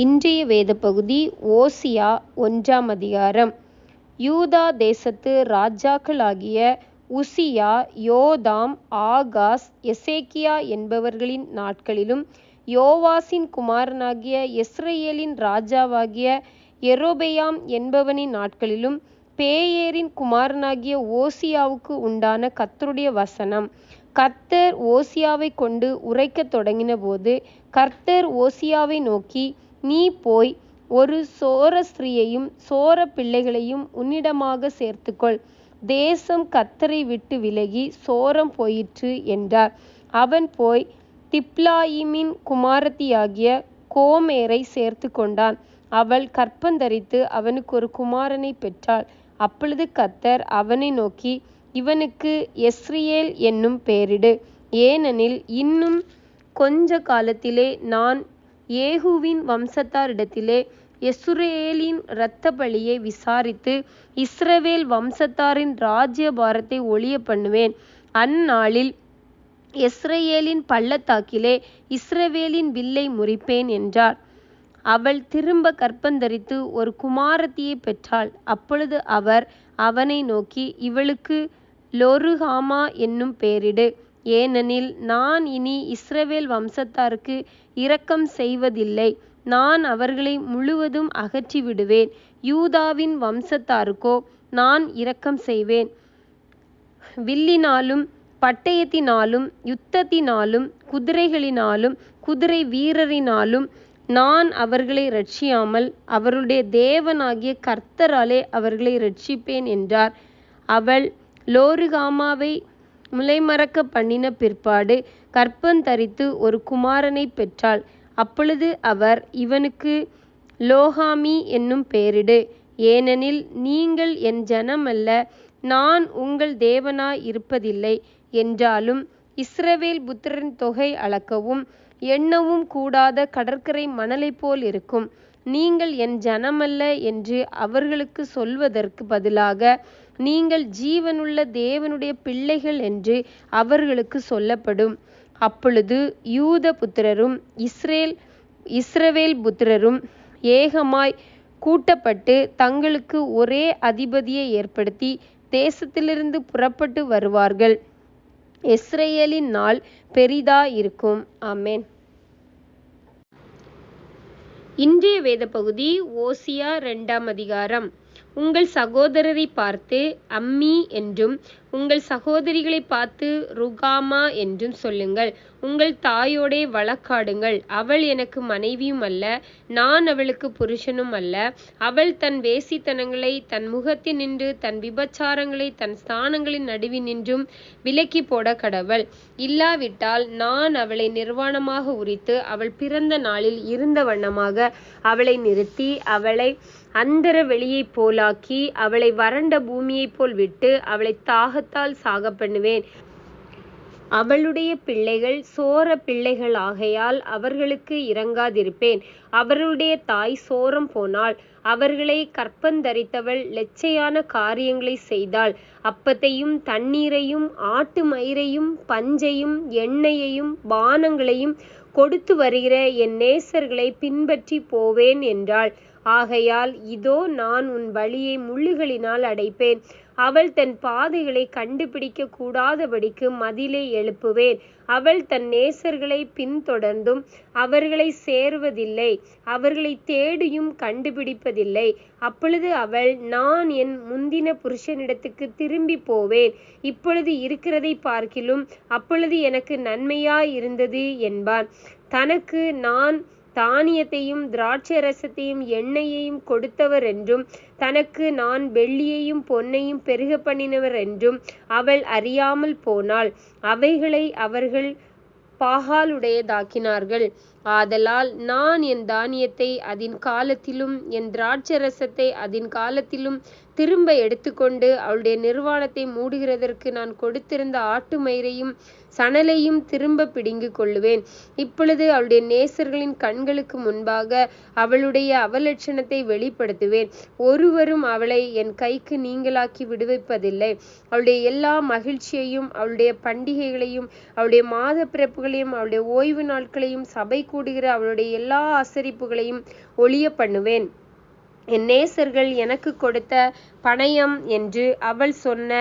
இன்றைய வேத பகுதி ஓசியா ஒன்றாம் அதிகாரம். யூதா தேசத்து ராஜாக்களாகிய உசியா யோதாம் ஆகாஸ் எசேக்கியா என்பவர்களின் நாட்களிலும் யோவாசின் குமாரனாகிய இஸ்ரேலின் ராஜாவாகிய எரோபெயாம் என்பவனின் நாட்களிலும் பேயேரின் குமாரனாகிய ஓசியாவுக்கு உண்டான கத்தருடைய வசனம். கர்த்தர் ஓசியாவைக் கொண்டு உரைக்கத் தொடங்கினபோது கர்த்தர் ஓசியாவை நோக்கி நீ போய் ஒரு சோர ஸ்திரீயையும் சோர பிள்ளைகளையும் உன்னிடமாக சேர்த்துக்கொள். தேசம் கத்தரை விட்டு விலகி சோரம் போயிற்று என்றார். அவன் போய் திப்லாயிமின் குமாரத்தியாகிய கோமேரை சேர்த்து கொண்டான் அவள் கர்ப்பந்தரித்து அவனுக்கு ஒரு குமாரனை பெற்றாள். அப்பொழுது கர்த்தர் அவனை நோக்கி இவனுக்கு எஸ்ரியேல் என்னும் பெயரிடு. ஏனெனில் இன்னும் கொஞ்ச காலத்திலே நான் ஏகுவின் வம்சத்தாரிடத்திலே யெஸ்ரயேலின் இரத்தப்பழியை விசாரித்து இஸ்ரவேல் வம்சத்தாரின் ராஜ்யபாரத்தை ஒழிய பண்ணுவேன் அந்நாளில் இஸ்ரேலின் பள்ளத்தாக்கிலே இஸ்ரவேலின் வில்லை முறிப்பேன் என்றார். அவள் திரும்ப கற்பந்தரித்து ஒரு குமாரத்தியை பெற்றாள். அப்பொழுது அவர் அவனை நோக்கி இவளுக்கு லொருஹாமா என்னும் பெயரிடு. ஏனெனில் நான் இனி இஸ்ரவேல் வம்சத்தாருக்கு இரக்கம் செய்வதில்லை. நான் அவர்களை முழுவதும் அகற்றி விடுவேன் யூதாவின் வம்சத்தாருக்கோ நான் இரக்கம் செய்வேன். வில்லினாலும் பட்டயத்தினாலும் யுத்தத்தினாலும் குதிரைகளினாலும் குதிரை வீரரினாலும் நான் அவர்களை ரட்சியாமல் அவருடைய தேவனாகிய கர்த்தராலே அவர்களை ரட்சிப்பேன் என்றார். அவள் லோருகாமாவை முலைமறக்க பண்ணின பிற்பாடு கற்பந்தரித்து ஒரு குமாரனை பெற்றாள். அப்பொழுது அவர் இவனுக்கு லோகாமி என்னும் பெயரிடு. ஏனெனில் நீங்கள் என் ஜனமல்ல. நான் உங்கள் தேவனாய் இருப்பதில்லை என்றாலும் இஸ்ரவேல் புத்திரன் தொகை அளக்கவும் எண்ணவும் கூடாத கடற்கரை மணலைப் போல் இருக்கும். நீங்கள் என் ஜனமல்ல என்று அவர்களுக்கு சொல்வதற்கு பதிலாக நீங்கள் ஜீவனுள்ள தேவனுடைய பிள்ளைகள் என்று அவர்களுக்கு சொல்லப்படும். அப்பொழுது யூத புத்திரரும் இஸ்ரேல் இஸ்ரவேல் புத்திரரும் ஏகமாய் கூட்டப்பட்டு தங்களுக்கு ஒரே அதிபதியை ஏற்படுத்தி தேசத்திலிருந்து புறப்பட்டு வருவார்கள். இஸ்ரேலின் நாள் பெரிதா இருக்கும். ஆமேன். இன்றைய வேத பகுதி ஓசியா ரெண்டாம் அதிகாரம். உங்கள் சகோதரரை பார்த்து அம்மி என்றும் உங்கள் சகோதரிகளை பார்த்து ருகாமா என்றும் சொல்லுங்கள். உங்கள் தாயோடே வழக்காடுங்கள். அவள் எனக்கு மனைவியும் அல்ல நான் அவளுக்கு புருஷனும் அல்ல. அவள் தன் வேசித்தனங்களை தன் முகத்தில் நின்று தன் விபச்சாரங்களை தன் ஸ்தானங்களின் நடுவினின்றும் விலக்கி போட கடவள். இல்லாவிட்டால் நான் அவளை நிர்வாணமாக உரித்து அவள் பிறந்த நாளில் இருந்த வண்ணமாக அவளை நிறுத்தி அவளை அந்தர வெளியைப் போலாக்கி அவளை வறண்ட பூமியைப் போல் விட்டு அவளை தாகத்தால் சாக பண்ணுவேன். அவளுடைய பிள்ளைகள் சோர பிள்ளைகள் ஆகையால் அவர்களுக்கு இறங்காதிருப்பேன் அவருடைய தாய் சோரம் போனாள் அவர்களை கற்பந்தரித்தவள் லெச்சையான காரியங்களை செய்தாள். அப்பத்தையும் தண்ணீரையும் ஆட்டு மயிரையும் பஞ்சையும் எண்ணெயையும் பானங்களையும் கொடுத்து வருகிற என் நேசர்களை பின்பற்றி போவேன் என்றாள். ஆகையால் இதோ நான் உன் வழியை முள்ளுகளினால் அடைப்பேன். அவள் தன் பாதைகளை கண்டுபிடிக்க கூடாதபடிக்கு மதிலை எழுப்புவேன். அவள் தன் நேசர்களை பின்தொடர்ந்தும் அவர்களை சேர்வதில்லை. அவர்களை தேடியும் கண்டுபிடிப்பதில்லை. அப்பொழுது அவள் நான் என் முந்தின புருஷனிடத்துக்கு திரும்பி போவேன். இப்பொழுது இருக்கிறதை பார்க்கிலும் அப்பொழுது எனக்கு நன்மையாய் இருந்தது என்பான். தனக்கு நான் தானியத்தையும் திராட்சை ரசத்தையும் எண்ணெயையும் கொடுத்தவர் என்றும் தனக்கு நான் வெள்ளியையும் பொன்னையும் பெருக பண்ணினவர் என்றும் அவள் அறியாமல் போனாள். அவைகளை அவர்கள் பாகாலுடையதாக்கினார்கள். ஆதலால் நான் என் தானியத்தை அதன் காலத்திலும் என் திராட்சரசத்தை அதன் காலத்திலும் திரும்ப எடுத்துக்கொண்டு அவளுடைய நிர்வாணத்தை மூடுகிறதற்கு நான் கொடுத்திருந்த ஆட்டு மயிரையும் சணலையும் திரும்ப பிடுங்கிக் கொள்ளுவேன். இப்பொழுது அவளுடைய நேசர்களின் கண்களுக்கு முன்பாக அவளுடைய அவலட்சணத்தை வெளிப்படுத்துவேன். ஒருவரும் அவளை என் கைக்கு நீங்களாக்கி விடுவிப்பதில்லை. அவளுடைய எல்லா மகிழ்ச்சியையும் அவளுடைய பண்டிகைகளையும் அவளுடைய மாத பிறப்புகளையும் அவளுடைய ஓய்வு நாட்களையும் சபை கூடுகிற அவளுடைய எல்லா ஆசரிப்புகளையும் ஒளிய பண்ணுவேன். என் நேசர்கள் எனக்கு கொடுத்த பணயம் என்று அவள் சொன்ன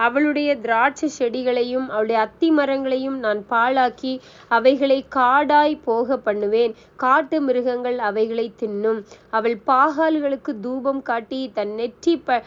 அவளுடைய திராட்சை செடிகளையும் அவளுடைய அத்தி மரங்களையும் நான் பாழாக்கி அவைகளை காடாய் போக பண்ணுவேன். காட்டு மிருகங்கள் அவைகளை தின்னும். அவள் பாகால்களுக்கு தூபம் காட்டி தன் நெற்றி ப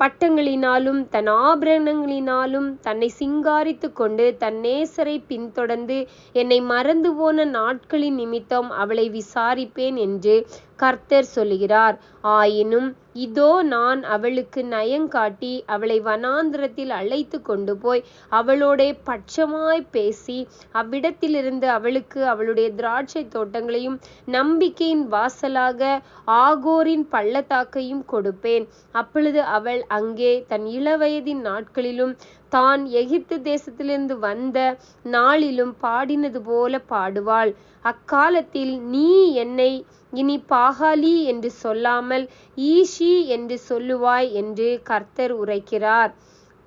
பட்டங்களினாலும் தன் ஆபரணங்களினாலும் தன்னை சிங்காரித்து கொண்டு தன் நேசரை பின்தொடர்ந்து என்னை மறந்து போன நாட்களின் நிமித்தம் அவளை விசாரிப்பேன் என்று கர்த்தர் சொல்லுகிறார் ஆயினும் இதோ நான் அவளுக்கு நயங்காட்டி அவளை வனாந்திரத்தில் அழைத்து கொண்டு போய் அவளோடே பட்சமாய் பேசி அவ்விடத்திலிருந்து அவளுக்கு அவளுடைய திராட்சை தோட்டங்களையும் நம்பிக்கையின் வாசலாக ஆகோரின் பள்ளத்தாக்கையும் கொடுப்பேன். அப்பொழுது அவள் அங்கே தன் இளவயதின் நாட்களிலும் தான் எகிப்து தேசத்திலிருந்து வந்த நாளிலும் பாடினது போல பாடுவாள். அக்காலத்தில் நீ என்னை இனி பாகாலி என்று சொல்லாமல் ஈஷி என்று சொல்லுவாய் என்று கர்த்தர் உரைக்கிறார்.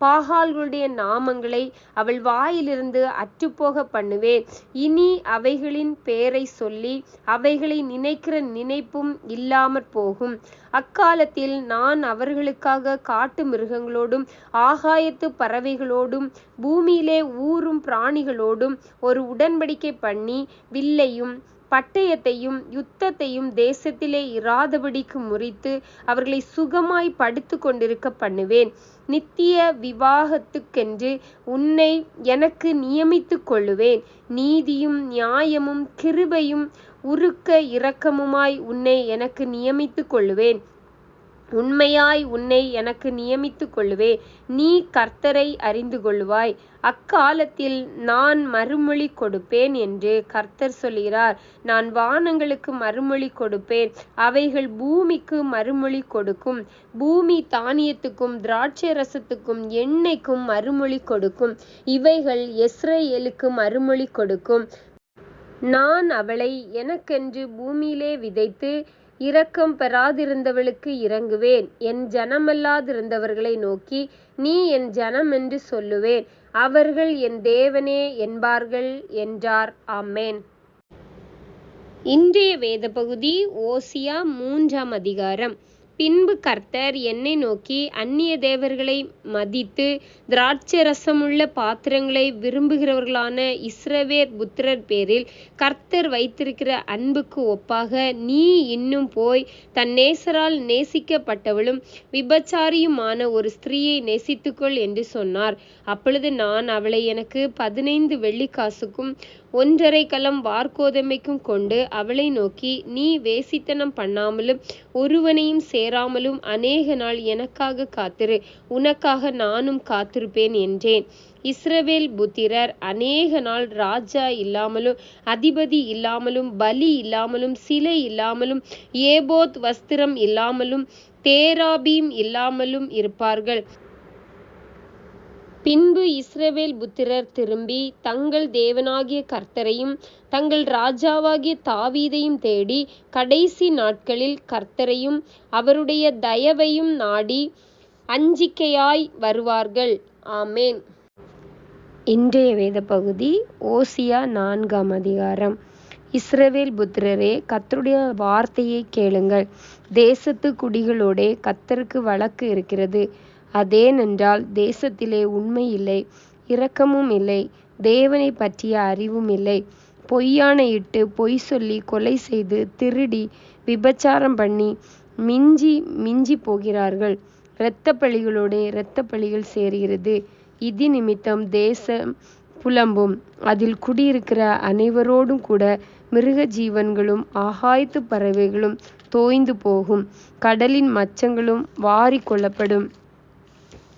பாகால்களுடைய நாமங்களை அவள் வாயிலிருந்து அற்றுப்போக பண்ணுவேன். இனி அவைகளின் பெயரை சொல்லி அவைகளை நினைக்கிற நினைப்பும் இல்லாமற் போகும். அக்காலத்தில் நான் அவர்களுக்காக காட்டு மிருகங்களோடும் ஆகாயத்து பறவைகளோடும் பூமியிலே ஊறும் பிராணிகளோடும் ஒரு உடன்படிக்கை பண்ணி வில்லையும் பட்டயத்தையும் யுத்தத்தையும் தேசத்திலே இராதபடிக்கு முறித்து அவர்களை சுகமாய் படுத்து கொண்டிருக்க பண்ணுவேன். நித்திய விவாகத்துக்கென்று உன்னை எனக்கு நியமித்து கொள்ளுவேன். நீதியும் நியாயமும் கிருபையும் உருக்க இரக்கமுமாய் உன்னை எனக்கு நியமித்து கொள்ளுவேன். உண்மையாய் உன்னை எனக்கு நியமித்துக் கொள்ளுவே. நீ கர்த்தரை அறிந்து கொள்ளுவாய். அக்காலத்தில் நான் மறுமொழி கொடுப்பேன் என்று கர்த்தர் சொல்கிறார். நான் வானங்களுக்கு மறுமொழி கொடுப்பேன். அவைகள் பூமிக்கு மறுமொழி கொடுக்கும். பூமி தானியத்துக்கும் திராட்சை ரசத்துக்கும் எண்ணெய்க்கும் மறுமொழி கொடுக்கும். இவைகள் எஸ்ரேலுக்கு மறுமொழி கொடுக்கும். நான் அவளை எனக்கென்று பூமியிலே விதைத்து இரக்கம் பெறாதிருந்தவளுக்கு இரங்குவேன் என் ஜனமல்லாதிருந்தவர்களை நோக்கி நீ என் ஜனம் என்று சொல்லுவேன். அவர்கள் என் தேவனே என்பார்கள் என்றார். ஆமேன். இன்றைய வேத பகுதி ஓசியா மூன்றாம் அதிகாரம். பின்பு கர்த்தர் என்னை நோக்கி அந்நிய தேவர்களை மதித்து திராட்சை ரசமுள்ள பாத்திரங்களை விரும்புகிறவர்களான இஸ்ரவேர் புத்திரர் பேரில் கர்த்தர் வைத்திருக்கிற அன்புக்கு ஒப்பாக நீ இன்னும் போய் தன் நேசரால் நேசிக்கப்பட்டவளும் விபச்சாரியுமான ஒரு ஸ்திரீயை நேசித்துக்கொள் என்று சொன்னார். அப்பொழுது நான் அவளை எனக்கு பதினைந்து வெள்ளிக்காசுக்கும் ஒன்றரை கலம் வார்கோதமைக்கும் கொண்டு அவளை நோக்கி நீ வேசித்தனம் பண்ணாமலும் ஒருவனையும் சேராமலும் அநேக நாள் எனக்காக காத்திரு. உனக்காக நானும் காத்திருப்பேன் என்றேன். இஸ்ரவேல் புத்திரர் அநேக நாள் ராஜா இல்லாமலும் அதிபதி இல்லாமலும் பலி இல்லாமலும் சிலை இல்லாமலும் ஏபோத் வஸ்திரம் இல்லாமலும் தேராபீம் இல்லாமலும் இருப்பார்கள். பின்பு இஸ்ரவேல் புத்திரர் திரும்பி தங்கள் தேவனாகிய கர்த்தரையும் தங்கள் ராஜாவாகிய தாவீதையும் தேடி கடைசி நாட்களில் கர்த்தரையும் அவருடைய தயவையும் நாடி அஞ்சிக்கையாய் வருவார்கள். ஆமேன். இன்றைய வேத பகுதி ஓசியா நான்காம் அதிகாரம். இஸ்ரவேல் புத்திரரே கத்தருடைய வார்த்தையை கேளுங்கள். தேசத்து குடிகளோடே கத்தருக்கு வழக்கு இருக்கிறது. அதேனென்றால் தேசத்திலே உண்மை இல்லை இரக்கமும் இல்லை தேவனை பற்றிய அறிவும் இல்லை. பொய்யானையிட்டு பொய் சொல்லி கொலை செய்து திருடி விபச்சாரம் பண்ணி மிஞ்சி மிஞ்சி போகிறார்கள். இரத்த பழிகளோடே இரத்த பழிகள் சேர்கிறது. இது நிமித்தம் தேசம் புலம்பும். அதில் குடியிருக்கிற அனைவரோடும் கூட மிருக ஜீவன்களும் ஆகாயத்து பறவைகளும் தோய்ந்து போகும். கடலின் மச்சங்களும் வாரி கொள்ளப்படும்.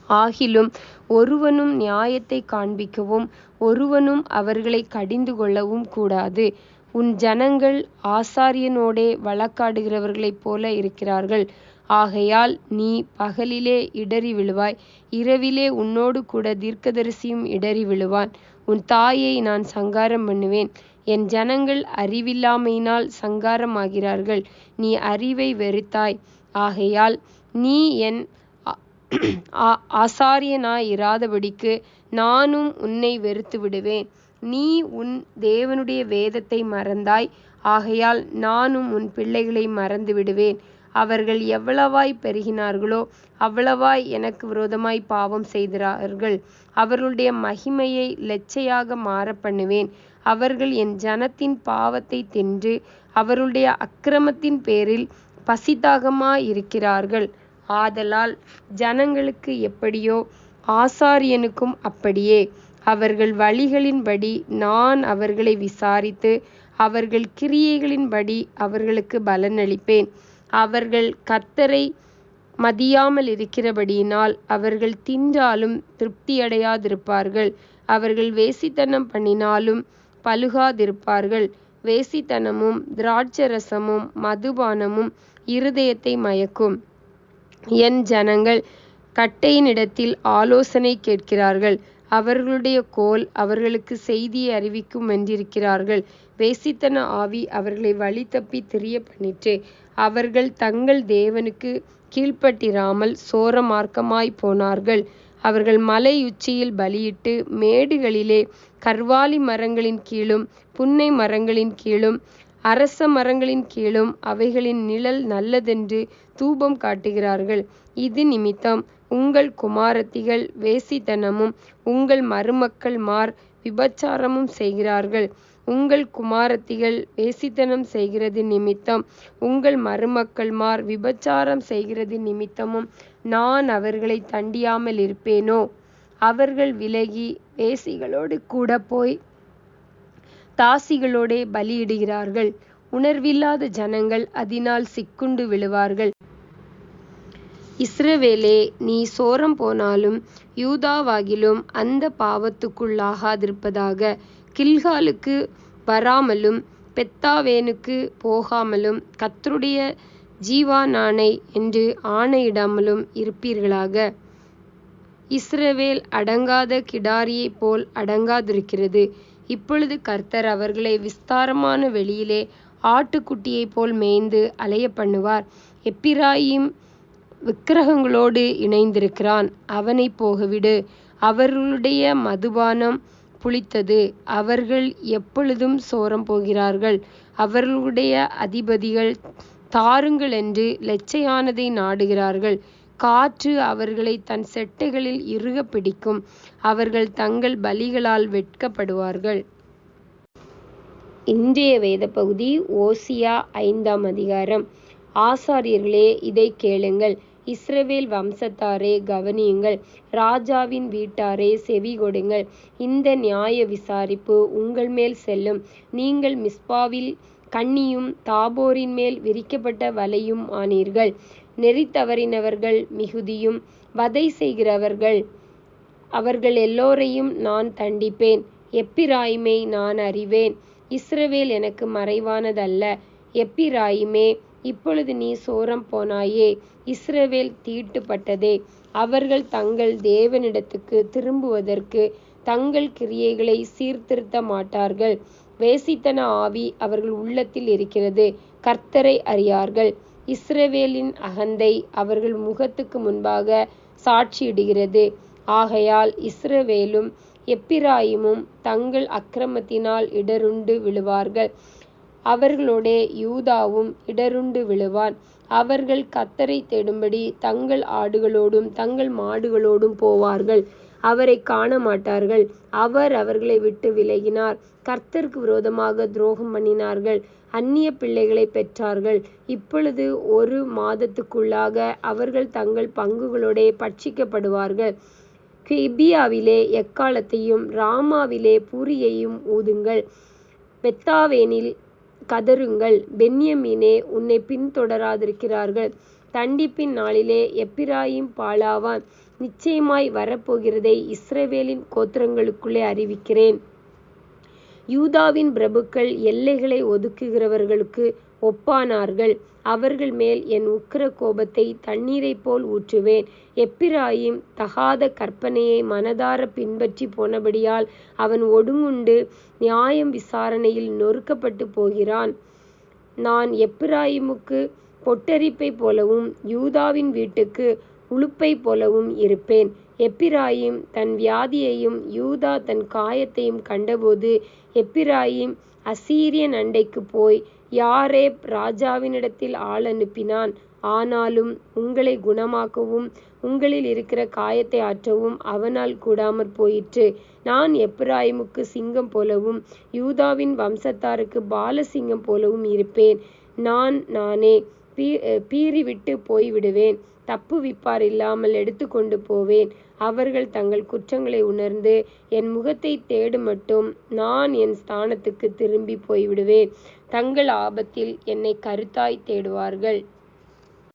ஆகிலும் ஒருவனும் நியாயத்தை காண்பிக்கவும் ஒருவனும் அவர்களை கடிந்து கொள்ளவும் கூடாது. உன் ஜனங்கள் ஆசாரியனோடே வழக்காடுகிறவர்களைப் போல இருக்கிறார்கள். ஆகையால் நீ பகலிலே இடறி விழுவாய் இரவிலே உன்னோடு கூட தீர்க்கதரிசியும் இடறி விழுவான். உன் தாயை நான் சங்காரம் பண்ணுவேன். என் ஜனங்கள் அறிவில்லாமையினால் சங்காரமாகிறார்கள். நீ அறிவை வெறுத்தாய். ஆகையால் நீ என் ஆசாரியனாயிராதபடிக்கு நானும் உன்னை வெறுத்து விடுவேன். நீ உன் தேவனுடைய வேதத்தை மறந்தாய். ஆகையால் நானும் உன் பிள்ளைகளை மறந்து விடுவேன். அவர்கள் எவ்வளவாய் பெருகினார்களோ அவ்வளவாய் எனக்கு விரோதமாய் பாவம் செய்தார்கள் அவர்களுடைய மகிமையை லெச்சையாக மாற பண்ணுவேன். அவர்கள் என் ஜனத்தின் பாவத்தை தின்று அவருடைய அக்கிரமத்தின் பேரில் பசிதாகமாயிருக்கிறார்கள். ஆதலால் ஜனங்களுக்கு எப்படியோ ஆசாரியனுக்கும் அப்படியே. அவர்கள் வழிகளின்படி நான் அவர்களை விசாரித்து அவர்கள் கிரியைகளின்படி அவர்களுக்கு பலனளிப்பேன். அவர்கள் கத்தரை மதியாமல் இருக்கிறபடியினால் அவர்கள் தின்றாலும் திருப்தியடையாதிருப்பார்கள். அவர்கள் வேசித்தனம் பண்ணினாலும் பழுகாதிருப்பார்கள். வேசித்தனமும் திராட்சரசமும் மதுபானமும் இருதயத்தை மயக்கும். என் ஜனங்கள் கட்டையினிடத்தில் ஆலோசனை கேட்கிறார்கள். அவர்களுடைய கோல் அவர்களுக்கு செய்தியை அறிவிக்கும் என்றிருக்கிறார்கள். வேசித்தன ஆவி அவர்களை வழி தப்பி திரிய பண்ணிற்று அவர்கள் தங்கள் தேவனுக்கு கீழ்ப்பட்டிராமல் சோர மார்க்கமாய் போனார்கள். அவர்கள் மலை உச்சியில் பலியிட்டு மேடுகளிலே கர்வாலி மரங்களின் கீழும் புன்னை மரங்களின் கீழும் அரச மரங்களின் கீழும் அவைகளின் நிழல் நல்லதென்று தூபம் காட்டுகிறார்கள். இது நிமித்தம் உங்கள் குமாரத்திகள் வேசித்தனமும் உங்கள் மருமக்கள் மார் விபச்சாரமும் செய்கிறார்கள். உங்கள் குமாரத்திகள் வேசித்தனம் செய்கிறது நிமித்தம் உங்கள் மருமக்கள் மார் விபச்சாரம் செய்கிறது நிமித்தமும் நான் அவர்களை தண்டியாமல் இருப்பேனோ? அவர்கள் விலகி வேசிகளோடு கூட போய் தாசிகளோடே பலியிடுகிறார்கள். உணர்வில்லாத ஜனங்கள் அதனால் சிக்குண்டு விழுவார்கள். இஸ்ரவேலே நீ சோரம் போனாலும் யூதாவாகிலும் அந்த பாவத்துக்குள்ளாகாதிருப்பதாக கில்காலுக்கு வராமலும் பெத்தாவேனுக்கு போகாமலும் கத்தருடைய ஜீவானானை என்று ஆணையிடாமலும் இருப்பீர்களாக. இஸ்ரவேல் அடங்காத கிடாரியைப் போல் அடங்காதிருக்கிறது. இப்பொழுது கர்த்தர் அவர்களை விஸ்தாரமான வெளியிலே ஆட்டுக்குட்டியைப் போல் மேய்ந்து அலைய பண்ணுவார். எப்பிராயிம் விக்கிரகங்களோடு இணைந்திருக்கிறான். அவனைப் போகவிடு. அவர்களுடைய மதுபானம் புளித்தது. அவர்கள் எப்பொழுதும் சோரம் போகிறார்கள். அவர்களுடைய அதிபதிகள் தாருங்களென்று லெச்சையானதை நாடுகிறார்கள். காற்று அவர்களை தன் செட்டைகளில் இறுகப் பிடிக்கும். அவர்கள் தங்கள் பலிகளால் வெட்கப்படுவார்கள். இன்றைய வேத பகுதி ஓசியா ஐந்தாம் அதிகாரம். ஆசாரியர்களே இதை கேளுங்கள். இஸ்ரவேல் வம்சத்தாரே கவனியுங்கள். ராஜாவின் வீட்டாரே செவி கொடுங்கள். இந்த நியாய விசாரிப்பு உங்கள் மேல் செல்லும். நீங்கள் மிஸ்பாவில் கண்ணியும் தாபோரின் மேல் விரிக்கப்பட்ட வலையும் ஆனீர்கள். நெறி தவறினவர்கள் மிகுதியும் வதை செய்கிறவர்கள் அவர்கள் எல்லோரையும் நான் தண்டிப்பேன். எப்பிராயிமை நான் அறிவேன். இஸ்ரவேல் எனக்கு மறைவானதல்ல. எப்பிராயிமே இப்பொழுது நீ சோரம் போனாயே. இஸ்ரவேல் தீட்டுப்பட்டதே. அவர்கள் தங்கள் தேவனிடத்துக்கு திரும்புவதற்கு தங்கள் கிரியைகளை சீர்திருத்த மாட்டார்கள். வேசித்தன ஆவி அவர்கள் உள்ளத்தில் இருக்கிறது. கர்த்தரை அறியார்கள். இஸ்ரவேலின் அகந்தை அவர்கள் முகத்துக்கு முன்பாக சாட்சியிடுகிறது. ஆகையால் இஸ்ரவேலும் எப்பிராயிமும் தங்கள் அக்கிரமத்தினால் இடருண்டு விழுவார்கள். அவர்களோடே யூதாவும் இடருண்டு விழுவான். அவர்கள் கத்தரை தேடும்படி தங்கள் ஆடுகளோடும் தங்கள் மாடுகளோடும் போவார்கள். அவரை காண மாட்டார்கள் அவர் அவர்களை விட்டு விலகினார். கர்த்தருக்கு விரோதமாக துரோகம் பண்ணினார்கள். அந்நிய பிள்ளைகளை பெற்றார்கள். இப்பொழுது ஒரு மாதத்துக்குள்ளாக அவர்கள் தங்கள் பங்குகளோடே பட்சிக்கப்படுவார்கள். கிபியாவிலே எக்காலத்தையும் ராமாவிலே பூரியையும் ஊதுங்கள். பெத்தாவேனில் கதறுங்கள். பென்யமீனே உன்னை பின்தொடராதிருக்கிறார்கள். தண்டிப்பின் நாளிலே எப்பிராயும் பாழாவான். நிச்சயமாய் வரப்போகிறதை இஸ்ரவேலின் கோத்திரங்களுக்குள்ளே அறிவிக்கிறேன். யூதாவின் பிரபுக்கள் எல்லைகளை ஒதுக்குகிறவர்களுக்கு ஒப்பானார்கள். அவர்கள் மேல் என் உக்கிர கோபத்தை தண்ணீரைப் போல் ஊற்றுவேன். எப்பிராயிம் தகாத கற்பனையை மனதார பின்பற்றி போனபடியால் அவன் ஒடுங்குண்டு நியாயம் விசாரணையில் நொறுக்கப்பட்டு போகிறான். நான் எப்பிராயிமுக்கு பொட்டரிப்பை போலவும் யூதாவின் வீட்டுக்கு உளுப்பை போலவும் இருப்பேன். எப்பிராயீம் தன் வியாதியையும் யூதா தன் காயத்தையும் கண்டபோது எப்பிராயீம் அசீரியன் அண்டைக்கு போய் யாரேப் ராஜாவினிடத்தில் ஆள் அனுப்பினான். ஆனாலும் உங்களை குணமாக்கவும் உங்களில் இருக்கிற காயத்தை ஆற்றவும் அவனால் கூடாமற் போயிற்று. நான் எப்ராயிமுக்கு சிங்கம் போலவும் யூதாவின் வம்சத்தாருக்கு பாலசிங்கம் போலவும் இருப்பேன். நான் நானே பீ பீறிவிட்டு போய்விடுவேன். தப்புவிப்பார் இல்லாமல் எடுத்து கொண்டு போவேன். அவர்கள் தங்கள் குற்றங்களை உணர்ந்து என் முகத்தைத் தேடுமட்டும் நான் என் ஸ்தானத்துக்கு திரும்பி போய்விடுவேன். தங்கள் ஆபத்தில் என்னை கருத்தாய் தேடுவார்கள்.